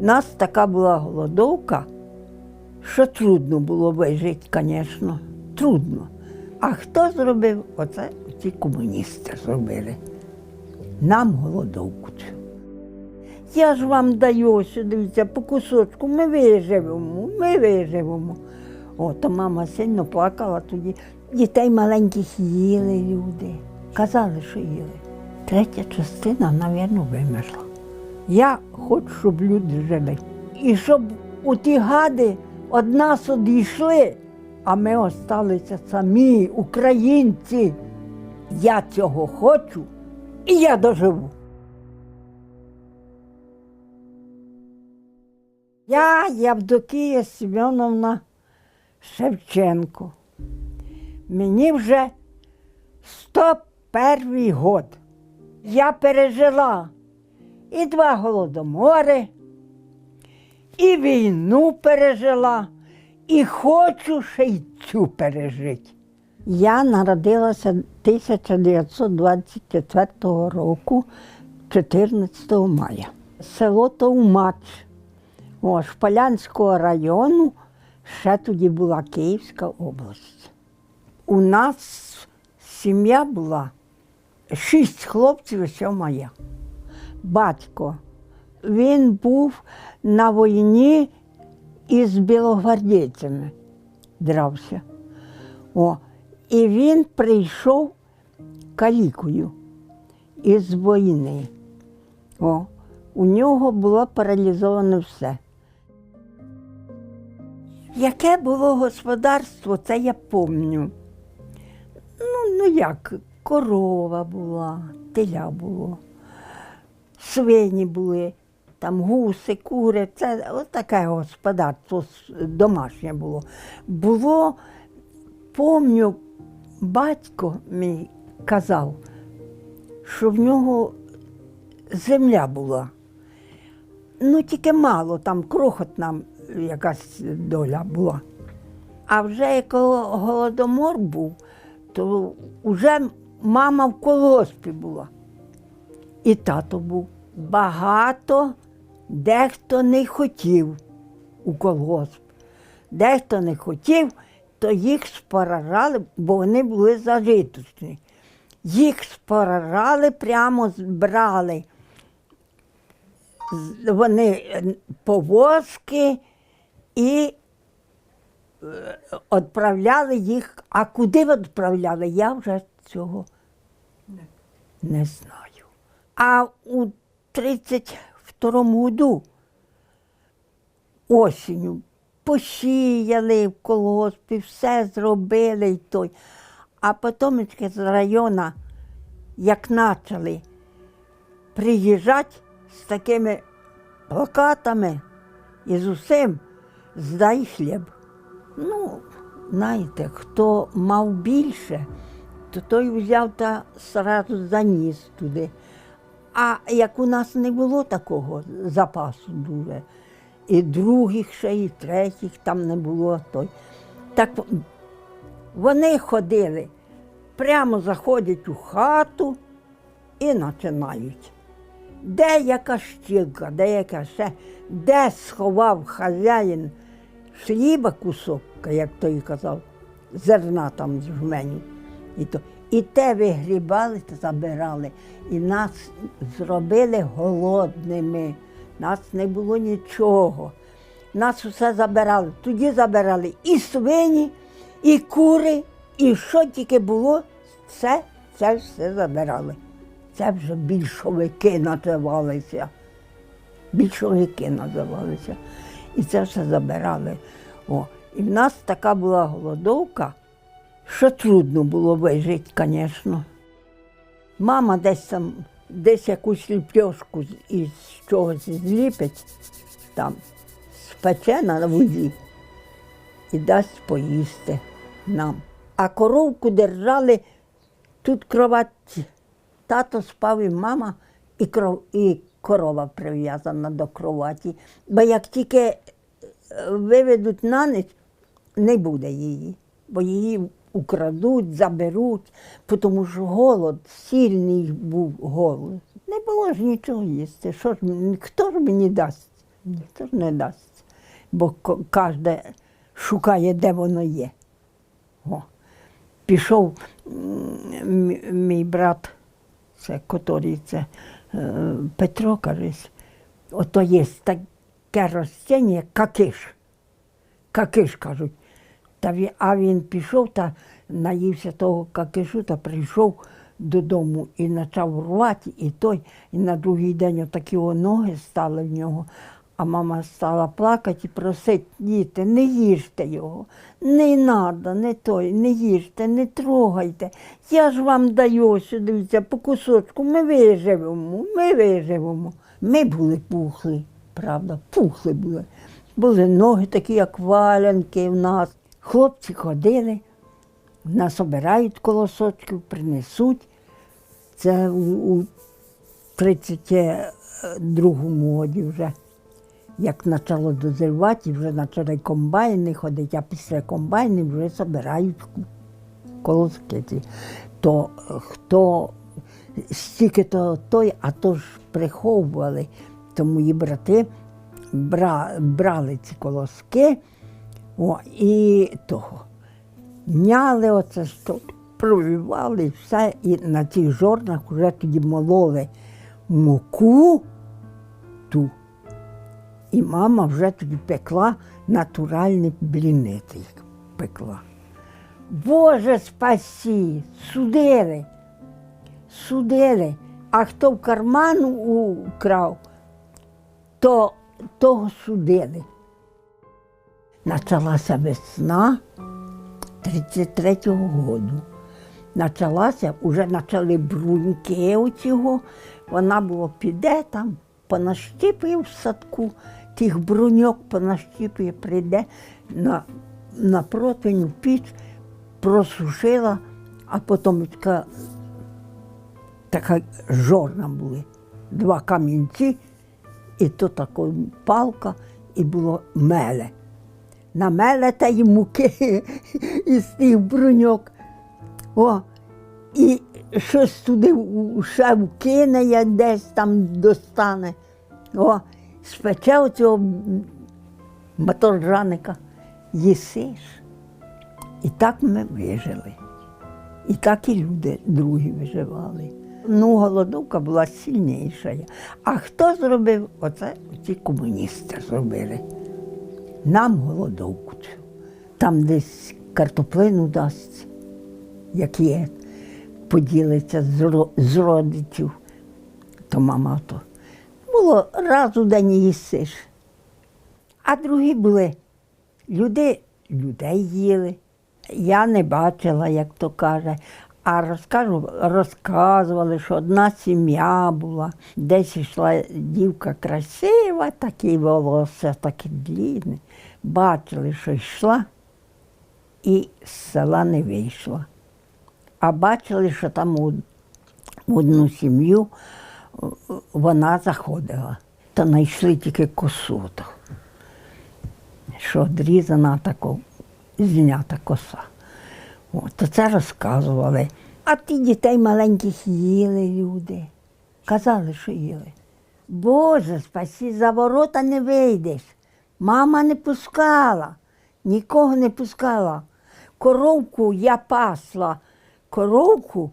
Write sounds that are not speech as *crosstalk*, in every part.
Нас така була голодовка, що трудно було вижити, звісно. Трудно. А хто зробив? Оце ці комуністи зробили. Нам голодовку. Я ж вам даю, ось, дивіться, по кусочку, ми виживемо, ми виживемо. О, то мама сильно плакала тоді. Дітей маленьких їли люди. Казали, що їли. Третя частина, мабуть, вимерла. Я хочу, щоб люди жили. І щоб у ті гади од нас одійшли, а ми осталися самі, українці. Я цього хочу і я доживу. Я Явдокія Семеновна Шевченко. Мені вже 101 год. Я пережила і два голодомори, і війну пережила, і хочу ще й цю пережити. Я народилася 1924 року, 14 мая. Село Товмач. О, Шполянського району, ще тоді була Київська область. У нас сім'я була шість хлопців і сьома я. Батько. Він був на війні із білогвардійцями, дрався. О, і він прийшов калікою із війни. О, у нього було паралізоване все. Яке було господарство, це я пам'ятаю. Ну, ну як, корова була, теля було, свині були, там гуси, кури, це таке господарство домашнє було. Було, помню, батько мій казав, що в нього земля була. Ну, тільки мало, там крохотна якась доля була. А вже як голодомор був, то вже мама в колгоспі була. І тато був. Багато дехто не хотів у колгосп. Дехто не хотів, то їх споражали, бо вони були зажиточні. Їх споражали, прямо збрали вони повозки і е, відправляли їх. А куди відправляли, я вже цього не знаю. А у 32-му году осінню посіяли в колгоспі, все зробили і той. А потім з району, як почали приїжджати з такими плакатами і з усім здай хліб. Ну, знаєте, хто мав більше, то той взяв та сразу заніс туди. А як у нас не було такого запасу дуже, і других ще, і третіх там не було той. Так вони ходили, прямо заходять у хату і починають. Де яка щілка, де яка ще, де сховав хазяїн хліба кусок, як той казав, зерна там жменю. І, то. і те вигрібали та забирали. І нас зробили голодними. Нас не було нічого. Нас усе забирали. Тоді забирали і свині, і кури, і що тільки було, це, це все забирали. Це вже більшовики називалися. Більшовики називалися. І це все забирали. О. І в нас така була голодовка, що трудно було вижити, звісно. Мама десь там, десь якусь ліпьошку із чогось зліпить, там, спече на воді і дасть поїсти нам. А коровку держали тут кровать. Тато спав і мама, і, кров, і корова прив'язана до кроваті. Бо як тільки е, виведуть на ніч, не буде її, бо її украдуть, заберуть, тому що голод, сильний був голод. Не було ж нічого їсти. Що ж, хто ж мені дасть Ніхто ж не дасть. Бо кожен шукає, де воно є. О. Пішов мій- брат, це котрий це е, Петро, кажись, ото є таке ростення, какиш. Какиш кажуть. Та він, а він пішов та наївся того какишу та прийшов додому і почав рвати, і той, і на другий день отакі ноги стали в нього. А мама стала плакати і просить, діти, не їжте його, не треба, не той, не їжте, не трогайте. Я ж вам даю ось, дивіться, по кусочку, ми виживемо, ми виживемо. Ми були пухли, правда, пухли були. Були ноги такі, як валянки в нас. Хлопці ходили, насобирають колосочків, принесуть. Це у, у 32-му годі вже. Як почало дозрівати, вже почали комбайни ходити, а після комбайнів вже збирають колоски. То хто стільки то той, а то ж приховували, то мої брати брали ці колоски о, і того. Няли оце провівали все, і на цих жорнах вже тоді мололи муку ту. І мама вже тоді пекла натуральні бліниці. їх Пекла. Боже спасі, судили, судили. А хто в карман украв, то того судили. Почалася весна 33-го году. Почалася, вже почали бруньки оцього. Вона було піде там, понащіпує в садку, тих бруньок понащіпує, прийде на, на противень піч, просушила, а потім така, така жорна були. Два камінці, і то така палка, і було меле. Намеле та й муки *laughs* із тих бруньок. О, і щось туди ще вкине, як десь там достане. О, спече оцього моторжаника, їсиш. І так ми вижили. І так і люди другі виживали. Ну, голодовка була сильніша. А хто зробив? Оце ці комуністи зробили. Нам голодовку. Там десь картоплину дасть, як є, поділиться з, родичів. То мама то. Було раз у день їсиш. А другі були люди, людей їли. Я не бачила, як то каже. А розкажу, розказували, що одна сім'я була, десь йшла дівка красива, такі волосся, такі длінні. Бачили, що йшла і з села не вийшла. А бачили, що там у, одну сім'ю вона заходила, то знайшли тільки косу. що відрізана тако, знята коса. О, то це розказували. А ті дітей маленьких їли люди. Казали, що їли. Боже, спасі, за ворота не вийдеш. Мама не пускала, нікого не пускала. Коровку я пасла, коровку,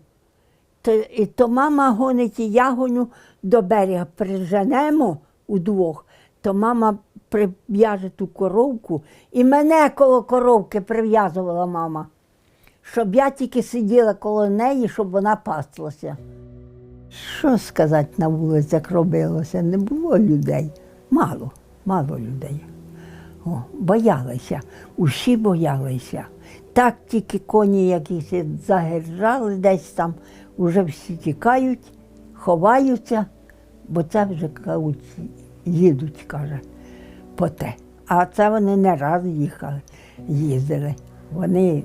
то, і то мама гонить і ягоню до берега, приженемо удвох, то мама прив'яже ту коровку і мене коло коровки прив'язувала мама, щоб я тільки сиділа коло неї, щоб вона паслася. Що сказати на вулицях робилося? Не було людей. Мало, мало людей. О, боялися, усі боялися. Так тільки коні якісь загержали десь там, вже всі тікають, ховаються, бо це вже кажуть, їдуть, каже, по те. А це вони не раз їхали, їздили. Вони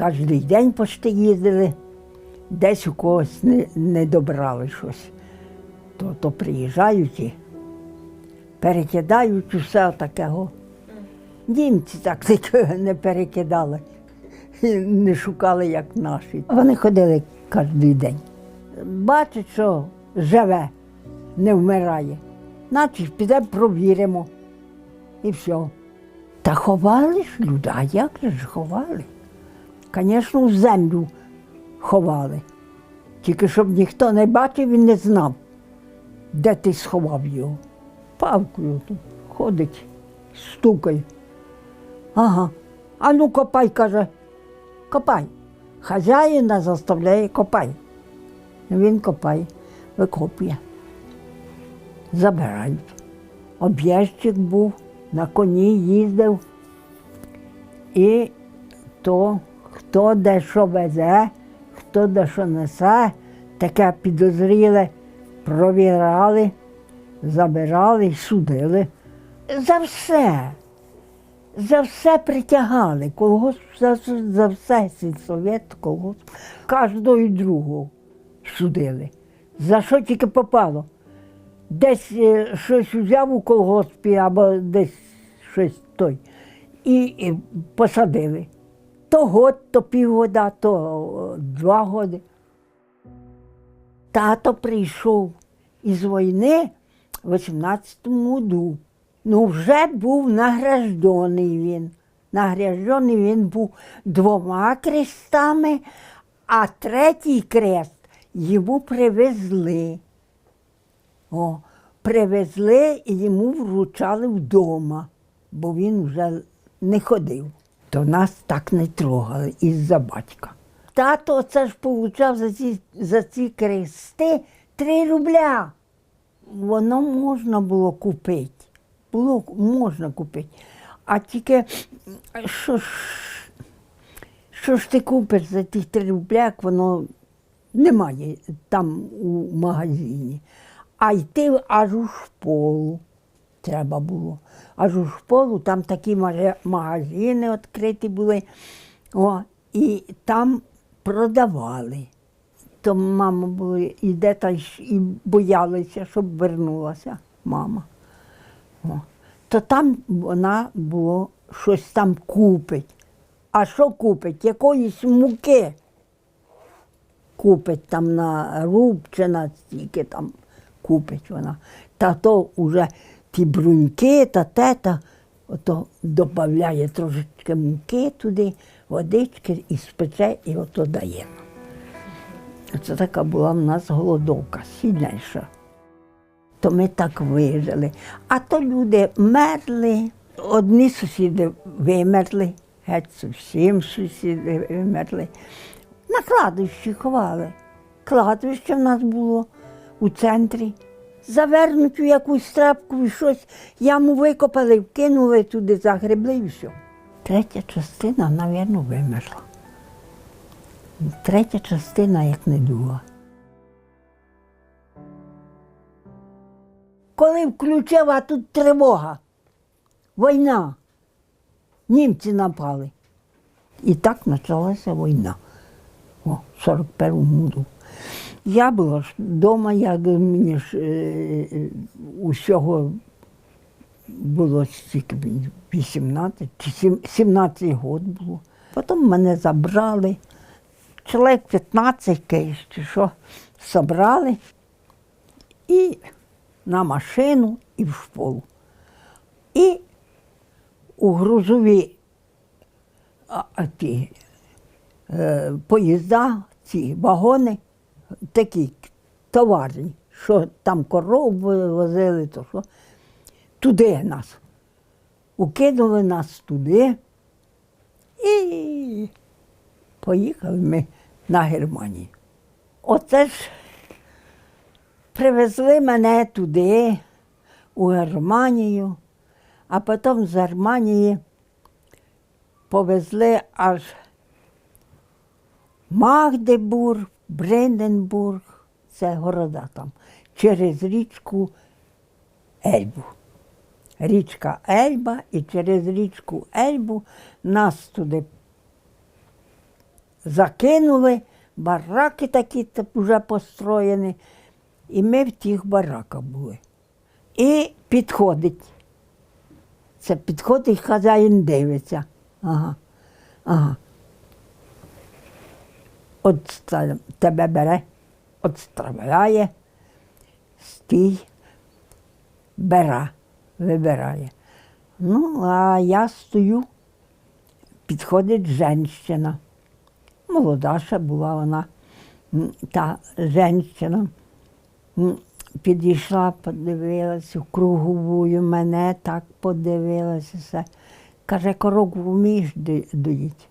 кожен день почти їздили, десь у когось не, не добрали щось. То, то приїжджають і перекидають усе такого. Німці так *laughs* нічого не перекидали, не шукали, як наші. Вони ходили кожен день. Бачать, що живе, не вмирає. Значить, підемо провіримо. І все. Та ховали ж люди, а як же ж ховали? Звісно, в землю ховали. Тільки щоб ніхто не бачив і не знав, де ти сховав його. Палкою тут ходить, стукає. Ага. А ну копай, каже, копай. Хазяїна заставляє копай. Він копає, викопує. Забирають. Об'їжджик був, на коні їздив. І то, хто де що везе, хто де що несе, таке підозріле, провірали, забирали судили. За все. За все притягали. Колгосп за, за все сільсовет, колгосп. Кожного і другого судили. За що тільки попало. Десь е, щось взяв у колгоспі або десь щось той. І, і посадили. То год, то півгода, то два годи. Тато прийшов із війни в 18-му году. Ну, вже був награждений він. Награждений він був двома крестами, а третій крест йому привезли. О, привезли і йому вручали вдома, бо він вже не ходив. То нас так не трогали із-за батька. Тато це ж получав за ці, за ці крести три рубля. Воно можна було купити. Було можна купити. А тільки що ж, що ж ти купиш за ті три рубля, як воно немає там у магазині. А йти аж у школу треба було. Аж у школу там такі магазини відкриті були. О, і там продавали. То мама була іде та й і боялися, щоб вернулася мама. О. То там вона було щось там купить. А що купить? Якоїсь муки купить там на руб чи на стільки там купить вона. Та то вже ті бруньки та те, та ото додає трошечки муки туди, водички і спече, і ото дає. Це така була в нас голодовка, сильніша. То ми так вижили. А то люди мерли. Одні сусіди вимерли, геть зовсім сусіди вимерли. На кладовищі ховали. Кладовище в нас було у центрі. Завернуть у якусь трапку і щось, яму викопали, вкинули туди, загребли і все. Третя частина, мабуть, вимерла. Третя частина як не друга. Коли включив, а тут тривога, війна, німці напали. І так почалася війна. О, 41-му году. Я була ж вдома, як мені ж е, е, усього було стільки мені, 18 чи 17 років було. Потім мене забрали. Чоловік 15 кейс, чи що, забрали і на машину, і в школу. І у грузові а, ті, е, поїзда, ці вагони, такі товарні, що там коров возили, то що, туди нас. Укинули нас туди і поїхали ми на Германію. Оце ж привезли мене туди, у Германію, а потім з Германії повезли аж Магдебург, Бренденбург, це города там, через річку Ельбу. Річка Ельба, і через річку Ельбу нас туди закинули, бараки такі вже построєні, і ми в тих бараках були. І підходить. Це підходить, хазяїн дивиться. Ага. Ага. От тебе бере, отставляє, стій, бера, вибирає. Ну, а я стою, підходить жінка. Молода ще була вона, та. М, Підійшла, подивилася, круговую мене так подивилася. Все. Каже, корову вмієш до- доїть?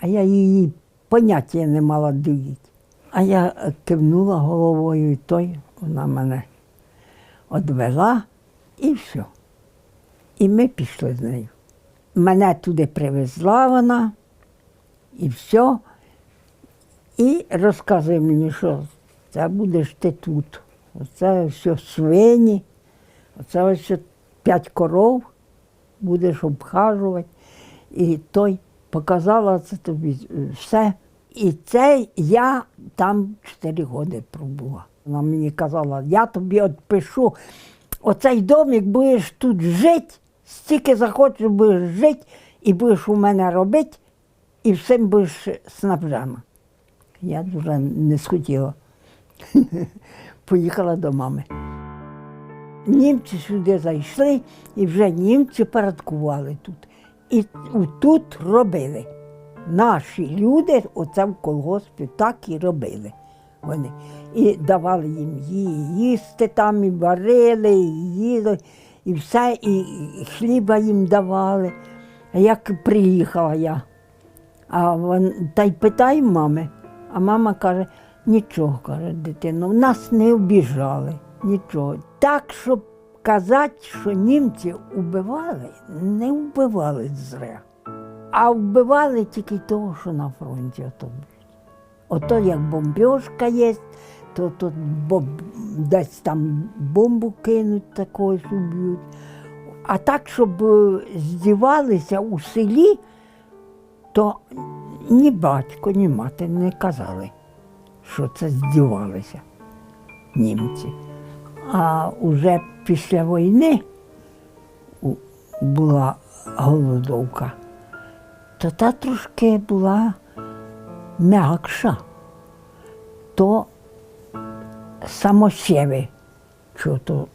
А я її поняття не мала доїть. А я кивнула головою і той, вона мене одвела і все. І ми пішли з нею. Мене туди привезла вона, і все. І розказує мені, що це будеш ти тут. Оце все свині, оце ось п'ять коров будеш обхажувати. І той показала це тобі е, все. І це я там 4 роки пробула. Вона мені казала, я тобі відпишу, оцей домик будеш тут жити, стільки захочеш будеш жити, і будеш у мене робити, і всім будеш снабжена. Я дуже не схотіла. *laughs* Поїхала до мами. Німці сюди зайшли і вже німці порядкували тут. І тут робили. Наші люди оце в колгоспі так і робили. Вони. І давали їм ї- їсти там, і варили, і їли, і все, і хліба їм давали. Як приїхала я, а вон, та й питаю мами, а мама каже, нічого, каже, дитино, нас не обіжали, нічого. Так, щоб казати, що німці вбивали, не вбивали зря. А вбивали тільки того, що на фронті ото. Ото як бомбіжка є, то тут десь там бомбу кинуть такою уб'ють. А так, щоб е, здівалися у селі, то ні батько, ні мати не казали, що це здівалися німці. А вже після війни була голодовка, то та трошки була м'якша. То самосєви, що то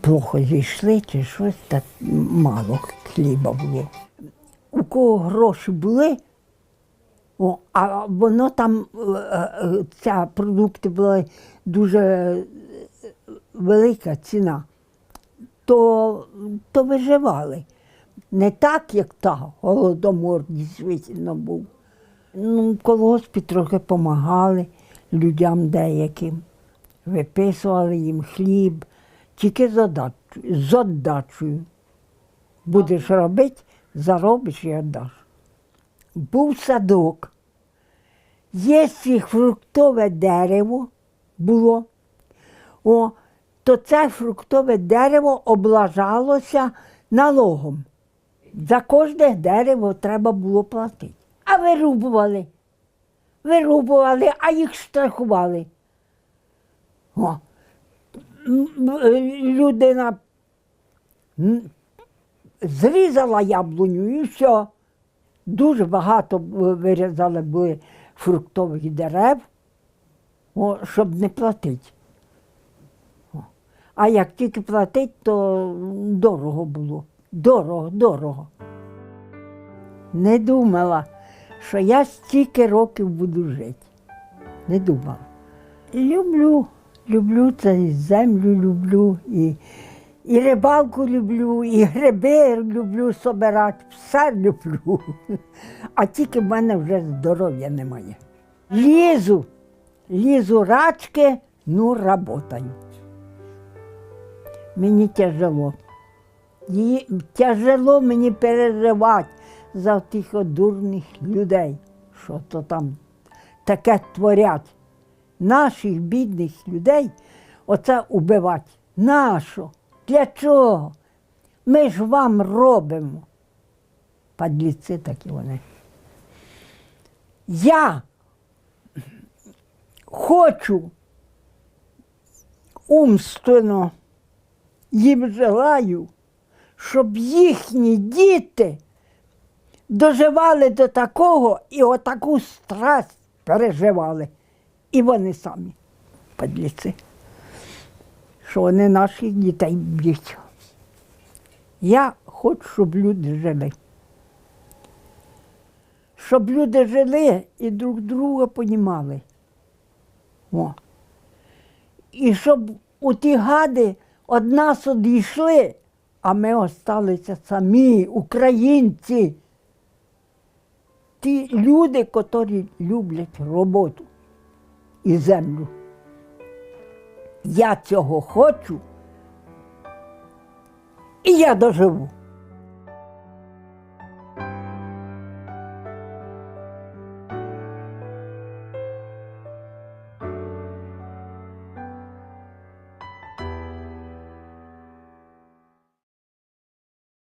плохо зійшли чи щось, та мало хліба було. У кого гроші були, о, а воно там, е, е, ця продукти були дуже е, велика ціна, то, то виживали. Не так, як та голодомор дійсно був. Ну, колгоспі трохи допомагали людям деяким, виписували їм хліб, тільки з отдачею. Будеш робити, заробиш і віддаш. Був садок. Якщо фруктове дерево було, о, то це фруктове дерево облажалося налогом. За кожне дерево треба було платити. А вирубували. Вирубували, а їх штрафували. О. Е, Людина зрізала яблуню і все. Дуже багато вирізали були фруктових дерев, о, щоб не платити. О. А як тільки платити, то дорого було. Дорого, дорого. Не думала, що я стільки років буду жити. Не думала. Люблю, люблю це землю люблю, і, і рибалку люблю, і гриби люблю собирати, все люблю. А тільки в мене вже здоров'я немає. Лізу, лізу рачки, ну работаю. Мені тяжело. Її тяжело мені переживати за тих дурних людей, що то там таке творять. Наших бідних людей оце убивати. Нащо? Для чого? Ми ж вам робимо. Падліці такі вони. Я хочу умственно їм желаю, щоб їхні діти доживали до такого і отаку страсть переживали. І вони самі, падліці. що вони наших дітей б'ють. Я хочу, щоб люди жили. Щоб люди жили і друг друга понімали. О. І щоб у ті гади од нас одійшли, а ми осталися самі, українці. Ті люди, котрі люблять роботу і землю. Я цього хочу. І я доживу.